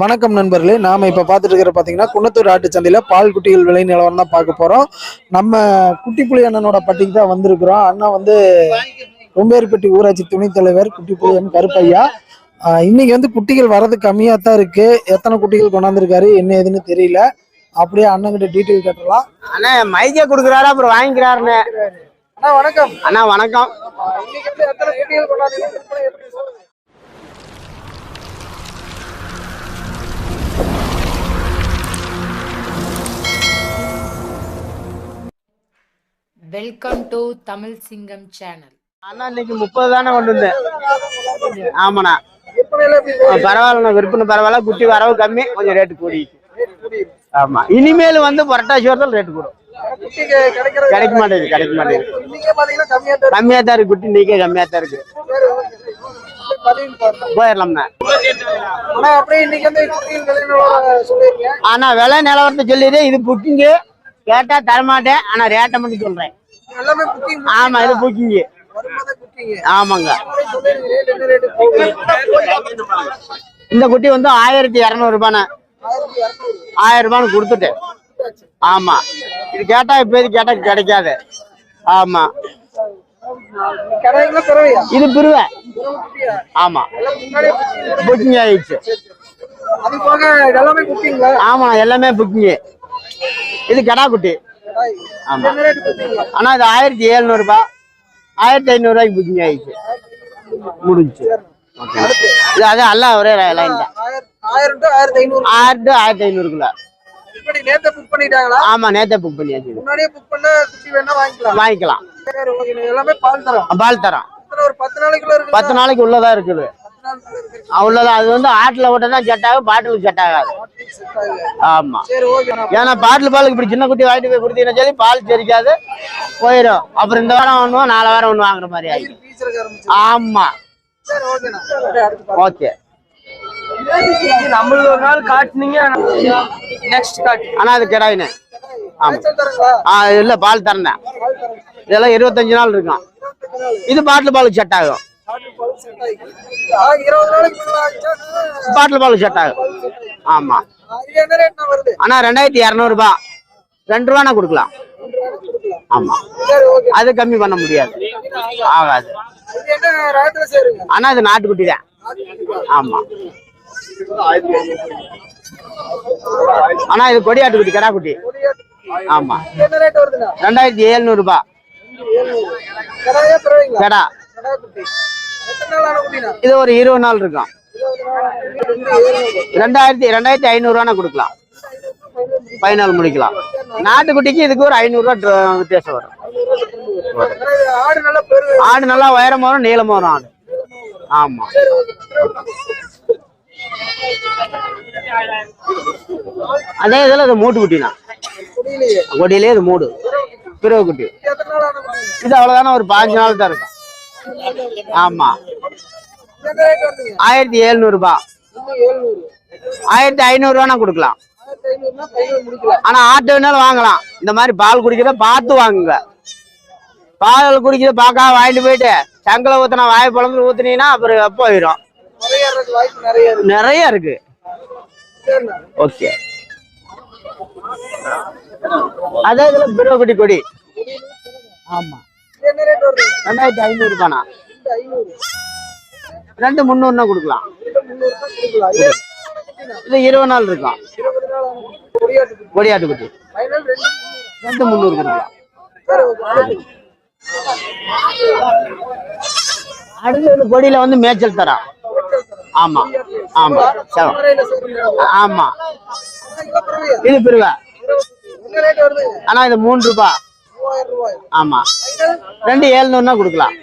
வணக்கம் நண்பர்களே. நாம இப்ப பார்த்துட்டு இருக்கிற பாத்தீங்கன்னா குன்னத்தூர் ஆட்டு சந்தையில பால் குட்டிகள் விலை நிலவரம் தான் பார்க்க போறோம். நம்ம குட்டிப்புலி அண்ணனோட பட்டிக்கு தான் வந்திருக்கிறோம். அண்ணா வந்து ரொம்பேரிப்பட்டி ஊராட்சி துணைத் தலைவர் குட்டிப்புலி அண்ணன் கருப்பையா. இன்னைக்கு வந்து குட்டிகள் வரது கம்மியா தான் இருக்கு. எத்தனை குட்டிகள் கொண்டாந்துருக்காரு என்ன ஏதுன்னு தெரியல. அப்படியே அண்ணன் கிட்ட டீட்டெயில் கேட்டலாம். அண்ணா மைக்கே கொடுக்குறாரு அப்புறம் வாங்கிக்கிறாருண்ணே. அண்ணா வணக்கம். அண்ணா வணக்கம். வெல்கம் டு தமிழ் சிங்கம் சேனல் அண்ணா இன்னைக்கு முப்பது தானே கொண்டு வந்தேன். ஆமாண்ணா. பரவாயில்லண்ணா விற்பனை பரவாயில்ல. குட்டி வரவு கம்மி. கொஞ்சம் ரேட்டு கூடி. ஆமா. இனிமேல் வந்து புரட்டாசி வரத்தில் ரேட்டு கூடும். கிடைக்க மாட்டேங்குது கிடைக்க மாட்டேங்குது. கம்மியா தான் இருக்கு குட்டி. இன்னைக்கே கம்மியா தான் இருக்கு. போயிடலாம்ண்ணா ஆனா விலை நிலவரத்தை சொல்லிடு. இது புக்கிங்கு கேட்டா தரமாட்டேன். ஆனா ரேட்டை மட்டும் சொல்றேன். ஆமா இது புக்கிங் ஆமாங்க. இந்த குட்டி வந்து ஆயிரத்தி இரநூறு ஆயிரம் ரூபான்னு கொடுத்துட்டேன் ஆமா. இது கேட்டா இப்ப கேட்டா கிடைக்காது. ஆமா. இது பிரிவை ஆமா. புக்கிங் ஆயிடுச்சு. அது போக இது எல்லாமே புக்கிங்களா ஆமா எல்லாமே புக்கிங் இது கடா குட்டி. ஆமா. என்ன ரேட் புக்கிங்களா ஆனா இது ஆயிரத்தி எழுநூறு ரூபாய் ஆயிரத்தி ஐநூறு ரூபாய்க்கு புக்கிங் ஆயிடுச்சு. முடிஞ்சு இது அது எல்லாம் ஒரே லைன் தான். ஆயிரம் டு ஆயிரத்தி ஐநூறுக்குள்ள. நேத்த புக் பண்ணிட்டாங்களா? ஆமா நேத்தே புக் பண்ணியாச்சு. இது. முன்னாடியே புக் பண்ணா குட்டி வேணா வாங்கிக்கலாம். எல்லாமே பால் தரோம். பால் தரோம். எத்தனை ஒரு பத்து நாளைக்குள்ள இருக்கு பத்து நாளைக்கு உள்ளதா இருக்குது. அவ்வளவுதான். அது வந்து ஆட்டுல தான் செட் ஆகும் பாட்டிலுக்கு செட் ஆகாது. செட் ஆகுது ஆமா. சரி ஓகே ஏன்னா பாட்டில் பாலுக்கு இப்படி சின்ன குட்டி வாங்கிட்டு போய் கொடுத்தீங்கன்னு சொல்லி பால் செரிக்காது போயிடும் அப்புறம் இந்த வாரம் ஒண்ணும் நாலு வாரம் ஒண்ணு வாங்குற மாதிரி ஆயிடும். பீஸ் இருக்க ஆரம்பிச்சு ஆமா. சரி ஓகேண்ணா அப்படியே அடுத்து பாருங்க. ஓகே. நம்மளுக்கு ஒரு நாள் காட்டுனீங்க நெக்ஸ்ட் காட்டு ஆனா அது கிடாயினு. ஆ இல்ல பால் தரேன். பால் தரேன் இதெல்லாம் இருபத்தஞ்சு நாள் இருக்கும். இது பாட்டில் பாலுக்கு செட் ஆகும். இருபது நாளைக்கு பாட்டில் பாலுக்கு செட் ஆகும் ஆமா. ஆனா ரெண்டாயிரத்தி இரநூறுபா. ரெண்டு ரூபானா கொடுக்கலாம். ஆமா. அது கம்மி பண்ண முடியாது. ஆகாது. ஆனா அது நாட்டுக்குட்டி தான். ஆமா. ஆனா இது கொடியாட்டுக்குட்டி கடா குட்டி ஆமா. ரெண்டாயிரத்தி எழுநூறு ரூபாய் கடையா பிறவைங்களா கடா. இது ஒரு இருபது நாள் இருக்கும் ரெண்டாயிரத்தி ரெண்டாயிரத்தி ஐநூறுவானா கொடுக்கலாம். ஃபைனல் முடிக்கலாம். நாட்டுக்குட்டிக்கு இதுக்கு ஒரு ஐநூறுரூவா வித்தியாசம் வரும். ஆடு நல்லா உயரமா வரும் நீளமா வரும் ஆடு. ஆமா. அதே இதுல இது மூட்டு குட்டினா கொடியிலே இது மூடு. பிறகு குட்டி. இது அவ்வளவுதானே ஒரு பாஞ்சு நாள் தான் இருக்கும். ஆமா. ஆயிரத்தி எழுநூறு. ரூபாய் இன்னும் ஏழ்நூறு ஆயிரத்தி ஐநூறு ரூபானா கொடுக்கலாம் ஆனா ஆட்டு வேணாலும் வாங்கலாம். இந்த மாதிரி பால் குடிக்கிறத பார்த்து வாங்குங்க. பால் குடிக்கிறத பார்க்காம வாங்கிட்டு போயிட்டு சங்கல ஊத்தினா வாய் பழந்து ஊத்துனீங்கன்னா அப்புறம் போயிடும் நிறைய இருக்கு. ஓகே. அதே இதுல பிரோகுடி கொடி. ஆமா. ரெண்டாயிரத்தி ஐநூறு. ஐநூறு. ரெண்டு முந்நூறுனா கொடுக்கலாம். இது இருபது நாள் இருக்கும் கொடியாட்டு குட்டி ரெண்டு முந்நூறு. கொடுக்கலாம். சரி ஓகே. அடுத்து இந்த கொடியில வந்து மேய்ச்சல் தரா? ஆமா. ஆமா. ஆமா. இது பிரிவா ஆனா இது மூணு ரூபாய். ஆமா. ரெண்டு ஏழுநூறுனா கொடுக்கலாம்.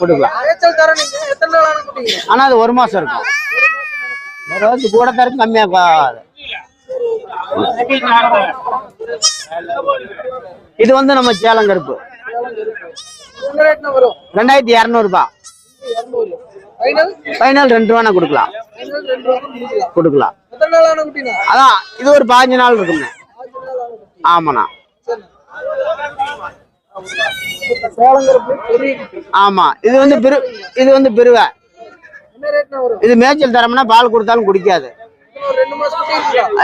கொடுக்கலாம். ஆனா அது ஒரு மாசம் இருக்கும். ஒரு வருஷம் கூட தரும் கம்மியா இது வந்து நம்ம சேலங்கருப்பு. ரெண்டாயிரத்தி இரநூறுபா. பைனல் ஃபைனல் ரெண்டு ரூபானா கொடுக்கலாம். கொடுக்கலாம். அதான் இது ஒரு பாஞ்சு நாள் இருக்குங்க ஆமாண்ணா. ஆமா இது வந்து பிரு இது வந்து பிரிவை இது மேய்ச்சல் தரம்னா பால் கொடுத்தாலும் குடிக்காது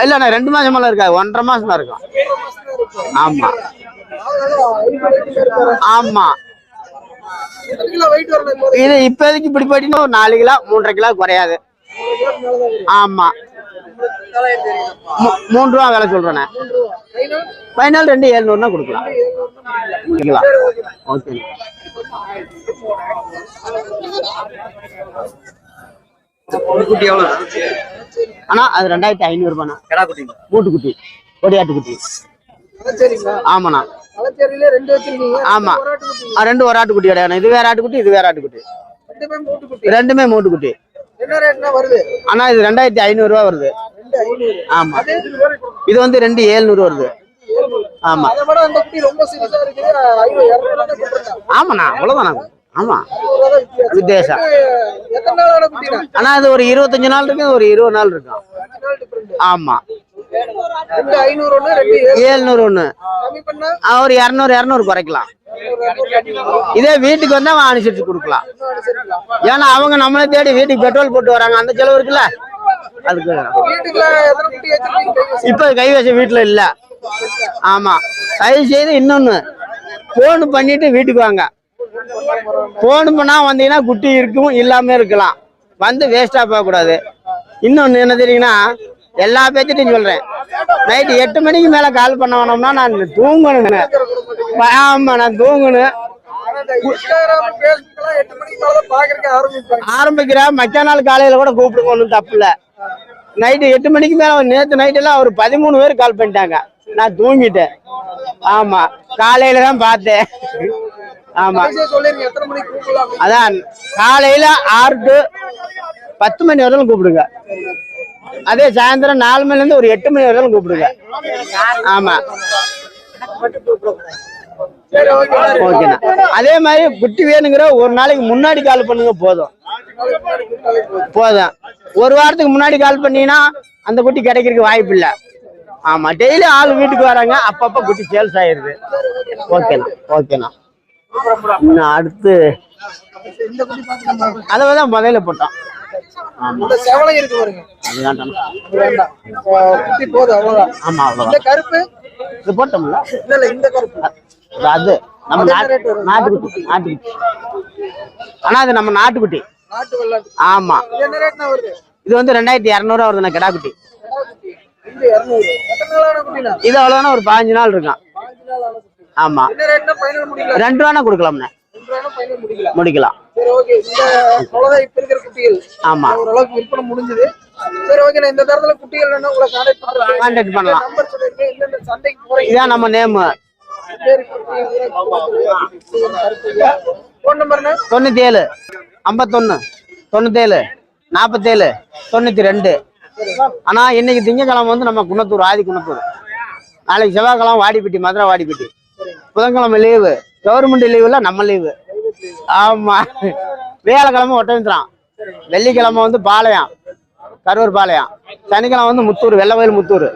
இல்லண்ணா ரெண்டு மாசமெல்லாம் இருக்காது ஒன்றரை மாசம் தான் இருக்கும் ஆமா. ஆமா? இது இப்போதைக்கு இப்படி போயிட்டீங்கன்னா ஒரு நாலு கிலோ மூன்றரை கிலோ குறையாது. ஆமா தொள்ளாயிரத்தி தெரியும். மூ- மூணு ரூபா விலை மூன்று. Final? ஃபைனல் ரெண்டு ஏழ்நூறுனா கொடுக்கலாம் கொடுக்கலாம் ஓகே. அண்ணா அது ரெண்டாயிரத்தி ஐநூறுபாண்ணா. மூட்டுக்குட்டி கொடியாட்டுக்குட்டி. அது சரிங்களா? ஆமாண்ணா. கலச்சேரியிலே ரெண்டு வச்சிருக்கீங்க. ஆமா. ரெண்டு ஒரு ஆட்டுக்குட்டி கிடையாது. இது வேற ஆட்டுக்குட்டி இது வேற ஆட்டுக்குட்டி. ரெண்டுமே மூட்டுக்குட்டி. ரெண்டுமே மூட்டுக்குட்டி. என்ன ரேட்னா வருது? அண்ணா இது ரெண்டாயிரத்தி ஐநூறுரூவா வருது. ஐநூறு. ஆமா. இது வந்து ரெண்டு ஏழ்நூறு வருது. ஆமா. ஆமாண்ணா அவ்வளோதாண்ணா ஆமா. வித்தியாசம். ஆனா அது ஒரு இருபத்தஞ்சு நாள் இருக்கு ஒரு இருபது நாள் இருக்கும். ஆமா. ஏழ்நூறு ஒண்ணு. ஒரு இரநூறு இரநூறு குறைக்கலாம். இதே வீட்டுக்கு வந்தா அவன் அனுசரிச்சு கொடுக்கலாம். ஏன்னா அவங்க நம்மளை தேடி வீட்டுக்கு பெட்ரோல் போட்டு வராங்க. அந்த செலவு இருக்குல்ல? அதுக்கு? இப்ப கைவசம் வீட்டுல இல்ல. ஆமா தயவு செய்து இன்னொன்னு. போன் பண்ணிட்டு வீட்டுக்கு வாங்க. போன் பண்ணா வந்தீங்கன்னா குட்டி இருக்கும் இல்லாம இருக்கலாம். வந்து வேஸ்டா போக கூடாது இன்னொன்னு என்ன தெரியுங்கன்னா எல்லா பேர்த்திட்டையும் சொல்றேன். நைட்டு எட்டு மணிக்கு மேல கால் பண்ண வேணோம்னா நான் தூங்கணும் ஆமா நான் தூங்கணும். ஆரம்பிக்கிற மச்ச நாள் காலையில கூட கூப்பிடுங்க ஒன்றும் தப்பு இல்ல. நைட்டு எட்டு மணிக்கு மேல நேத்து நைட் எல்லாம் ஒரு பதிமூணு பேர் கால் பண்ணிட்டாங்க. நான் தூங்கிட்டேன். ஆமா. காலையில தான் பார்த்தேன். ஆமா. அதான். காலையில ஆறு டு பத்து மணி வரையிலும் கூப்பிடுங்க. அதே சாயந்தரம் நாலு மணில இருந்து ஒரு எட்டு மணி வரையிலும் கூப்பிடுங்க. ஆமா. சரி ஓகே ஓகேண்ணா அதே மாதிரி குட்டி வேணுங்கிற ஒரு நாளைக்கு முன்னாடி கால் பண்ணுங்க போதும். போதும். ஒரு வாரத்துக்கு முன்னாடி கால் பண்ணீங்கன்னா அந்த குட்டி கிடைக்கிறதுக்கு வாய்ப்பு இல்ல. ஆமா டெய்லி ஆள் வீட்டுக்கு வராங்க அப்பப்ப குட்டி சேல்ஸ் ஆயிருது. ஓகேண்ணா ஓகேண்ணா இன்னும் அடுத்து அதான் அதை தான் முதல்ல போட்டோம். ஆமா. இந்த கருப்பு போட்டோம்ல? அது நம்ம நாட்டு- நாட்டுக்குட்டி நாட்டுக்குட்டி. ஆனா அது நம்ம நாட்டுக்குட்டி. ஆமா இது வந்து ரெண்டாயிரத்தி இரநூறுவா வருதுண்ணா கிடா குட்டி கடா குட்டி இது அவ்வளவுதானே ஒரு பதினஞ்சு நாள் இருக்கும் பாஞ்சு நாள் குட்டி ஆமா ரெண்டு கொடுக்கலாம்ண்ணே ரூபா ஃபைனல் முடிக்கலாம் ஆமா விற்பனை முடிஞ்சது சரி ஓகே நான் இந்த தரத்துல குட்டிகள் வேணா உங்களை கான்டாக்ட் பண்ணலாம் சந்தைக்கு போறீங்க இதான் நம்ம நேம் தொண்ணூத்தி ஏழு ஐம்பத்தொன்னு தொண்ணூத்தேழு நாற்பத்தேழு தொண்ணூற்றி ரெண்டு ஆனால் இன்னைக்கு திங்கக்கிழமை வந்து நம்ம குன்னத்தூர் ஆதி குன்னத்தூர். நாளைக்கு செவ்வாய்க்கிழமை வாடிப்பட்டி மதுரை வாடிப்பட்டி. புதன்கிழமை லீவு கவர்மெண்ட் லீவில் நம்ம லீவு ஆமாம் வியாழக்கிழமை ஒட்டஞ்சிரான் வெள்ளிக்கிழமை வந்து பாளையம். கரூர் பாளையம். சனிக்கிழமை வந்து முத்தூர் வெள்ளவயல் முத்தூர்.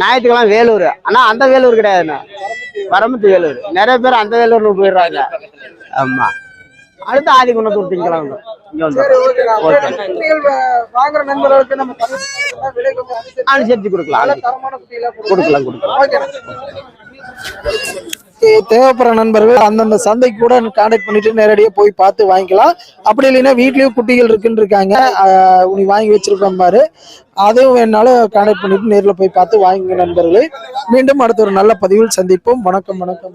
ஞாயிற்றுக்கிழமை வேலூர். ஆனால் அந்த வேலூர் கிடையாதுண்ணா. வரமத்து வேலூர். நிறைய பேர் அந்த வேலூர்னு போயிடுறாங்க. ஆமாம் அடுத்து ஆதி குணத்தூர் கொஞ்சம் அனுசரிச்சு கொடுக்கலாம். தேவைப்படுற நண்பர்கள் அந்தந்த சந்தைக்கு கூட கான்டாக்ட் பண்ணிட்டு நேரடியாக போய் பார்த்து வாங்கிக்கலாம். அப்படி இல்லைன்னா வீட்லயும் குட்டிகள் இருக்குன்னு இருக்காங்க. நீ வாங்கி வச்சிருக்கோம் பாரு. அதுவும் வேணாலும் கான்டாக்ட் பண்ணிட்டு நேரில் போய் பார்த்து வாங்குங்க நண்பர்களே. மீண்டும் அடுத்த ஒரு நல்ல பதிவில் சந்திப்போம். வணக்கம் வணக்கம்.